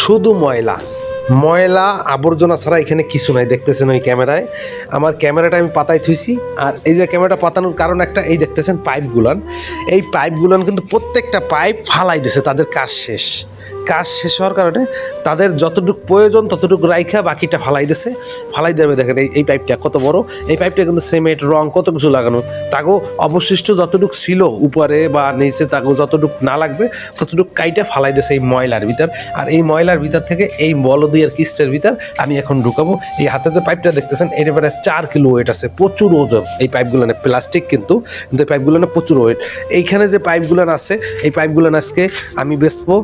শুধু ময়লা। ময়লা, আবর্জনা ছাড়া এখানে কিছু নাই, দেখতেছেন ওই ক্যামেরায়। আমার ক্যামেরাটা আমি পাতায় থুইছি, আর এই যে ক্যামেরাটা পাতানোর কারণ একটা, এই দেখতেছেন পাইপগুলান এই পাইপগুলান কিন্তু প্রত্যেকটা পাইপ ফালাই দিছে, তাদের কাজ শেষ। কাজ শেষ হওয়ার কারণে তাদের যতটুকু প্রয়োজন, ততটুকু রাইখা বাকিটা ফালাই দিছে। ফালাই দেবে দেখেন এই পাইপটা কত বড়। এই পাইপটা কিন্তু সিমেন্ট রং, কত কিছু লাগানো। তাকেও অবশিষ্ট যতটুকু ছিল উপরে বা নিচে তাকেও যতটুকু না লাগবে, ততটুকু কাইটা ফালাই দিছে এই ময়লার ভিতর। আর এই ময়লার ভিতর থেকে এই বলদিয়ার কিস্টের ভিতর আমি এখন ঢুকাবো। এই হাতে যে পাইপটা দেখতেছেন এটা প্রায় চার কিলো ওয়েট আছে, প্রচুর ওজন। এই পাইপগুলো না প্লাস্টিক কিন্তু কিন্তু এই পাইপগুলো না প্রচুর ওয়েট এইখানে যে পাইপগুলো আছে, এই পাইপগুলো আজকে আমি বেচবো।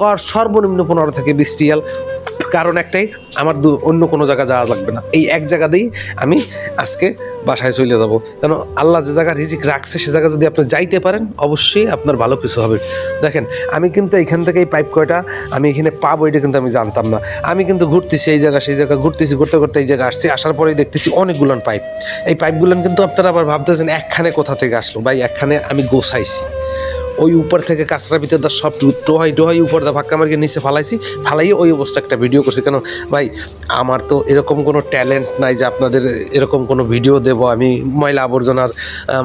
কর সর্বনিম্ন পনেরো থেকে বিশ রিয়াল। কারণ একটাই, আমার অন্য কোনো জায়গা যাওয়া লাগবে না। এই এক জায়গাতেই আমি আজকে বাসায় চলে যাব। কেন, আল্লাহ যে জায়গা রিজিক রাখছে, সে জায়গা যদি আপনি যাইতে পারেন, অবশ্যই আপনার ভালো কিছু হবে। দেখেন, আমি কিন্তু এখান থেকে এই পাইপ কয়টা, আমি এখানে পাবো, এটা কিন্তু আমি জানতাম না। আমি কিন্তু ঘুরতেছি এই জায়গা, সেই জায়গা, ঘুরতেছি, ঘুরতে ঘুরতে এই জায়গা আসছি, আসার পরেই দেখতেছি অনেকগুলান পাইপ এই পাইপগুলান কিন্তু আপনারা আবার ভাবতেছেন, একখানে কোথা থেকে আসলো? ভাই, একখানে আমি গোছাইছি। ওই উপর থেকে কাঁচরা ভিতর দা সব টোহাই টোহাই উপর দা ভাক্কা মার্কে নিচে ফালাইছি, ফালাইয়ে ওই অবস্থা একটা ভিডিও করছি। কেন ভাই, আমার তো এরকম কোনো ট্যালেন্ট নাই যে আপনাদের এরকম কোনো ভিডিও দেব। আমি ময়লা আবর্জনার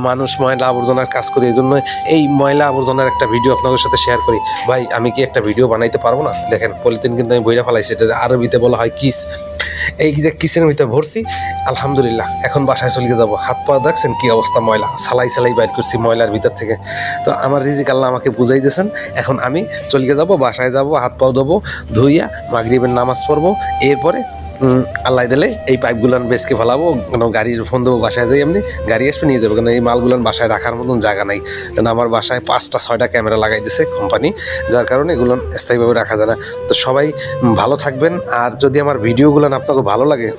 মানুষ ময়লা আবর্জনার কাজ করি এই জন্য এই ময়লা আবর্জনার একটা ভিডিও আপনাদের সাথে শেয়ার করি। ভাই, আমি কি একটা ভিডিও বানাইতে পারব না? দেখেন পলিথিন কিন্তু আমি বইরা ফালাইছি, এটা আরবিতে বলা হয় কিস। এই যে কিসের ভিতরে ভরছি, আলহামদুলিল্লাহ, এখন বাসায় চলে যাব। হাত পা দেখছেন কি অবস্থা ময়লা? সালাই সালাই বাইর করছি ময়লার ভিতর থেকে। তো আমার রিজিক আল্লাহ আমাকে বুঝাই দিয়েছেন এখন আমি চলিয়ে যাব, বাসায় যাব, হাত পাও দেবো ধুইয়া মাগরিবের নামাজ পড়ব, এরপরে আল্লাহ দিলে এই পাইপগুলান বেসকে ফেলাবো, কেন গাড়ির ফোন দেবো, বাসায় যাই এমনি, গাড়ি আসবে, নিয়ে যাব কেন এই মালগুলান বাসায় রাখার মতন জায়গা নাই। কারণ আমার বাসায় পাঁচটা, ছয়টা ক্যামেরা লাগাই দিছে কোম্পানি যার কারণে এগুলো স্থায়ীভাবে রাখা যায় না। তো সবাই ভালো থাকবেন, আর যদি আমার ভিডিওগুলো আপনাকে ভালো লাগে